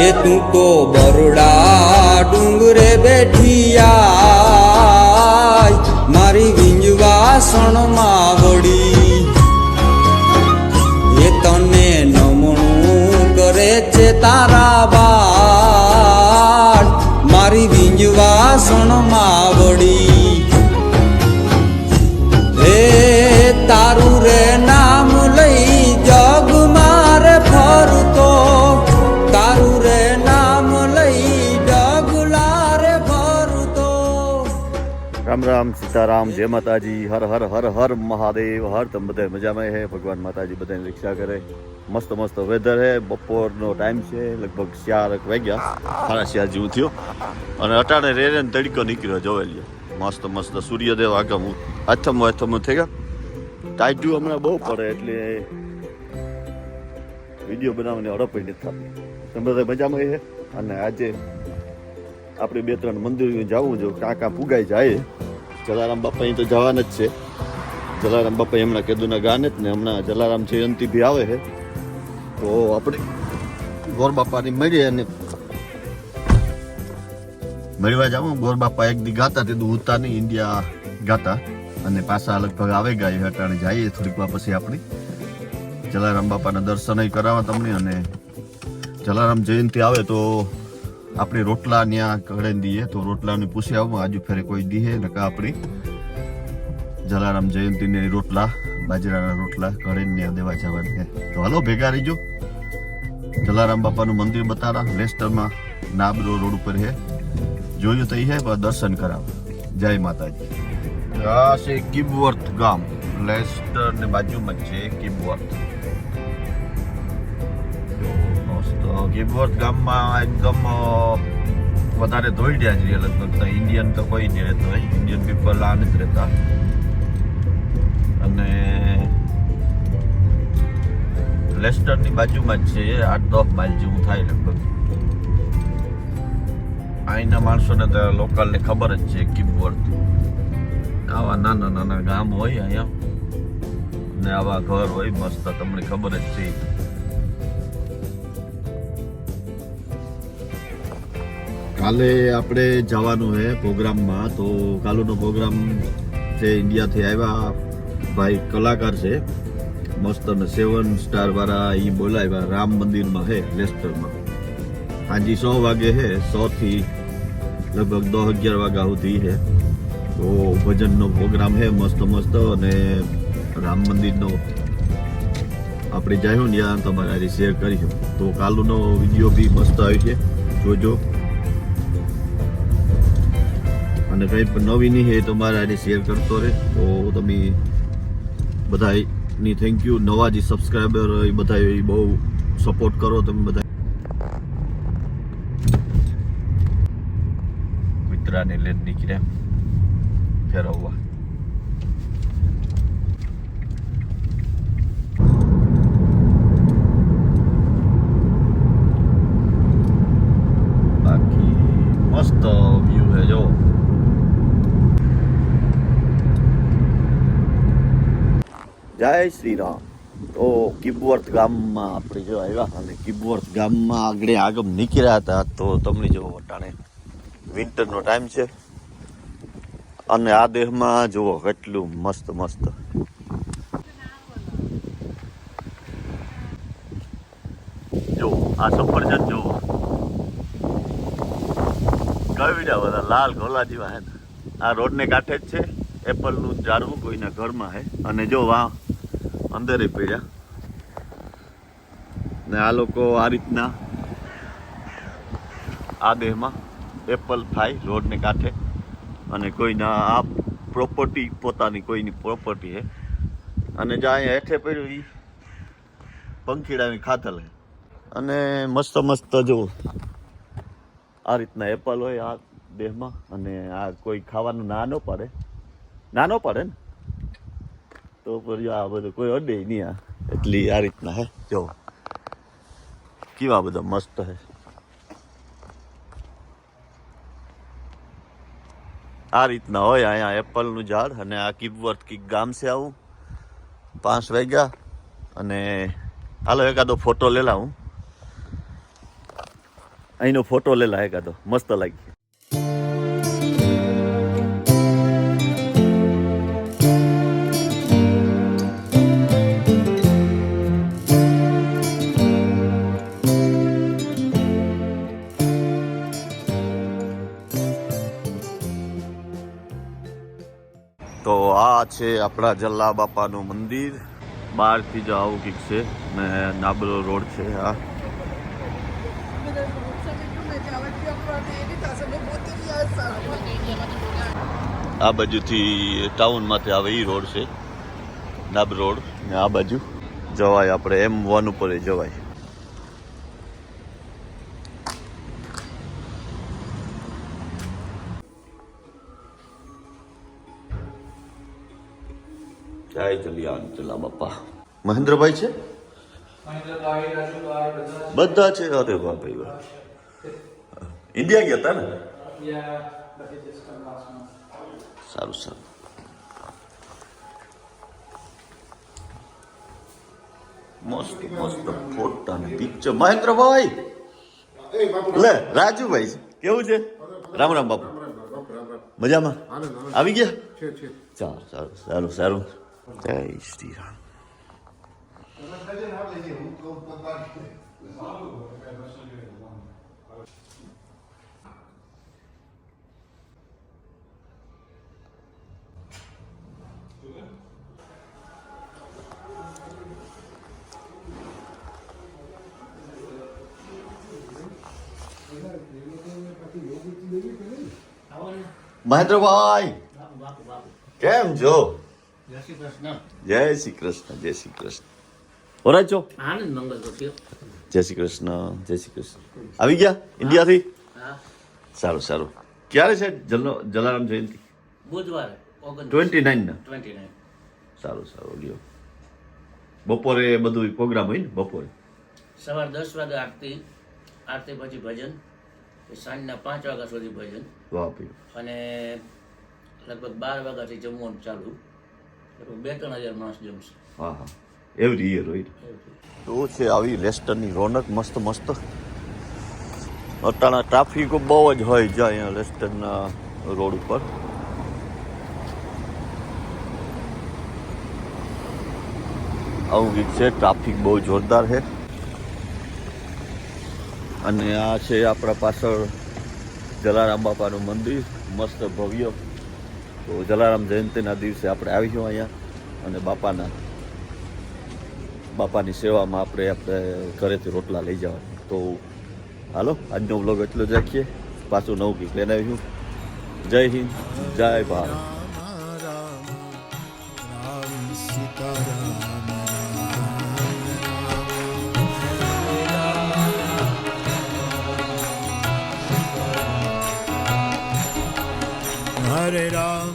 એ તું તો બરોડા ડુંગરે બેઠી આય મારી વિંજવાસણમાં વળી એ તને નમણું કરે છે તારા બાળ મારી વિંજવાસણમાં વળી હે રામ રામ, સીતારામ, જય માતાજી, હર હર હર હર મહાદેવ, હર તમે બધા મજામાં હે, ભગવાન માતાજી બધાની રક્ષા કરે. મસ્ત મસ્ત વેધર હે, બપોરનો ટાઈમ છે, લગભગ ચાર વાગ્યા. સાડા ચાર જેવું થયો. અને અટાણે રેરે તડકો નીકળ્યો, જોવે લ્યો. મસ્ત મસ્ત સૂર્યદેવ આગમ આથમ આથમ થઈ ગયા. ટાઈટું હમણાં બહુ પડે એટલે વીડિયો બનાવવાની હડપ નથી થતી. તમે બધા મજામાં હે? અને આજે આપણે બે ત્રણ મંદિર જવું જો કાં કાં પુગાઈ જાય. જલારામ બાપા અહીં તો જવાના જ છે. જલારામ બાપા હમણાં કેદુના ગાને જ ને હમણાં જલારામ જયંતિ બી આવે છે. તો આપણે ગોર બાપાની મળીએ અને મળવા જાવ ગોર બાપા એક દી ગાતા, તે ઉતા નહીં ઇન્ડિયા ગાતા અને પાછા લગભગ આવે ગાય હટાણે જઈએ થોડીક વાર પછી આપણે. જલારામ બાપાના દર્શન કરાવવા તમને અને જલારામ જયંતિ આવે તો આપણે રોટલા ત્યાં ઘરે દઈએ તો રોટલાને પૂછી આવું, આજુ ફેરે કોઈ દીએ ને કા આપણી. જલારામ જયંતિને રોટલા, બાજરાના રોટલા ઘરે ત્યાં દેવા જવાનું છે તો હાલો, ભેગા રહીજો. જલારામ બાપાનું મંદિર બતાડા લેસ્ટરમાં નાબરો રોડ ઉપર છે જોયું તો હે દર્શન કરાવ. જય માતાજી. આ છે કિબવર્થ ગામ, લેસ્ટર ને બાજુમાં છે કિબવર્થ મસ્ત ગામમાં એકદમ વધારે ધોઈડ્યા જ રહીએ લગભગ તો ઇન્ડિયન તો કોઈ નહીં રહેતો હોય ઇન્ડિયન પીપલ આ નથી રહેતા. અને લેસ્ટરની બાજુમાં જ છે આઠ દસ માઇલ જેવું થાય લગભગ. અહીંના માણસોને તો લોકલને ખબર જ છે કિબવર્થ આવા નાના નાના ગામ હોય અહીંયા. ને આવા ઘર હોય, મસ્ત, તમને ખબર જ છે કાલે આપણે જવાનું છે પ્રોગ્રામમાં. તો કાલુનો પ્રોગ્રામ છે ઇન્ડિયાથી આવ્યા ભાઈ કલાકાર છે. મસ્ત અને સેવન સ્ટાર વાળા એ બોલાવ્યા રામ મંદિરમાં છે લેસ્ટરમાં. સાંજે સો વાગે છે સો થી લગભગ દસ અગિયાર વાગ્યા સુધી છે તો ભજનનો પ્રોગ્રામ છે મસ્ત મસ્ત અને રામ મંદિરનો. આપણે જાયું ને ત્યાં તમારે શેર કરીશું. તો કાલુનો વીડિયો બી મસ્ત આવ્યો છે. જોજો. અને કંઈ પણ નવી નહીં એ તો મારા આજે શેર કરતો રહે. તો તમે બધાની થેન્ક યુ નવા જે સબસ્ક્રાઈબર એ બધા એ બહુ સપોર્ટ કરો તમે બધા મિત્રાને લઈને નીકળ્યા. ફેરવવા બાકી મસ્ત વ્યૂ છે જો જય શ્રી રામ તો કિબવર્થ ગામમાં આપણે જો આવ્યા અને કિબવર્થ ગામમાં આગળ આગમ નીકળ્યા હતા, તો તમને જો વટાણે વિન્ટરનો ટાઈમ છે. અને આ દેહમાં જુઓ, કેટલું મસ્ત મસ્ત. જો, આ સફરજન જુઓ. કવિડા બધા લાલ ગોલા જેવા હે. આ રોડને કાંઠે જ છે, એપલનું ઝાડવું કોઈના ઘરમાં હે અને જો વા અંદરે પડ્યા. ને આ લોકો આ રીતના આ દેહમાં એપલ થાય રોડને કાંઠે. અને કોઈના આ પ્રોપર્ટી પોતાની કોઈની પ્રોપર્ટી હે અને જ્યાં અહીંયા હેઠે પડ્યું એ પંખીડાની ખાતલ હે અને મસ્ત મસ્ત જો આ રીતના એપલ હોય આ દેહમાં. અને આ કોઈ ખાવાનું ના પડે. ન પડે ને? તો પછી આ બધું કોઈ અડે નહીં આ. એટલી આ રીતના હે. જો. કેવા બધા મસ્ત હે. આ રીતના હોય અહીંયા એપલનું ઝાડ અને આ કિબવર્થ કિક ગામ છે આવું. પાંચ વાગ્યા અને હાલો એકાદો ફોટો લેલા હું. અહીંનો ફોટો લેલા એકાદો. મસ્ત લાગી તો આ છે આપણા જલ્લા બાપાનું મંદિર. બહારથી જ આવું કંઈક છે, ને નાબરો રોડ છે આ આ બાજુથી ટાઉનમાંથી આવે એ રોડ છે, નાબ રોડ, ને આ બાજુ જવાય આપણે, એમ વન ઉપર જવાય. જય જલિયાન જલા બાપા. મહેન્દ્રભાઈ છે? બધા છે. અરે વાહ ભાઈ વાહ. ઇન્ડિયા ગયા હતા ને? સારું સારું. મસ્ત મસ્ત ફોટા ને પિક્ચર મહેન્દ્રભાઈ! લે રાજુભાઈ છે. કેવું છે? રામ રામ બાપુ. મજામાં? આવી ગયા? ચાલો સારું સારું સારું. જય શ્રી રામ મહેન્દ્રભાઈ કેમ છો જય શ્રી કૃષ્ણ જય શ્રી કૃષ્ણ. ઓરા છો? આનંદ મંગલ ગોઠ્યો જય શ્રી કૃષ્ણ જય શ્રી કૃષ્ણ. આવી ગયા ઇન્ડિયાથી? સારું સારું. ક્યારે છે જલ જલારામ જયંતિ? બુધવારે ટ્વેન્ટી નાઇન ના ટ્વેન્ટી નાઇન. સારું સારું લ્યો. બપોરે બધું પ્રોગ્રામ હોય ને બપોરે? સવાર દસ વાગે આરતી આરતી પછી ભજન સાંજના પાંચ વાગ્યા સુધી ભજન. વાપર્યું અને લગભગ બાર વાગ્યાથી જમવાનું ચાલુ. બે ત્રણ હજાર માણસ જમશે. હા હા એવરી યર હોય તો છે આવી લેસ્ટરની રોનક મસ્ત મસ્ત. અટાણા ટ્રાફિક બહુ જ હોય જાય અહીંયા લેસ્ટરના રોડ ઉપર. આવું કંઈક છે ટ્રાફિક બહુ જોરદાર છે. અને આ છે આપણા પાછળ જલારામ બાપાનું મંદિર મસ્ત ભવ્ય. તો જલારામ જયંતિના દિવસે આપણે આવીશું અહીંયા અને બાપાના બાપાની સેવામાં આપણે આપણે ઘરેથી રોટલા લઈ જવા. તો હાલો, આજનો વ્લોગ એટલો જ રાખીએ. પાછું નવું ગીત લઈને આવીશું જય હિન્દ, જય ભારત. Hare રામ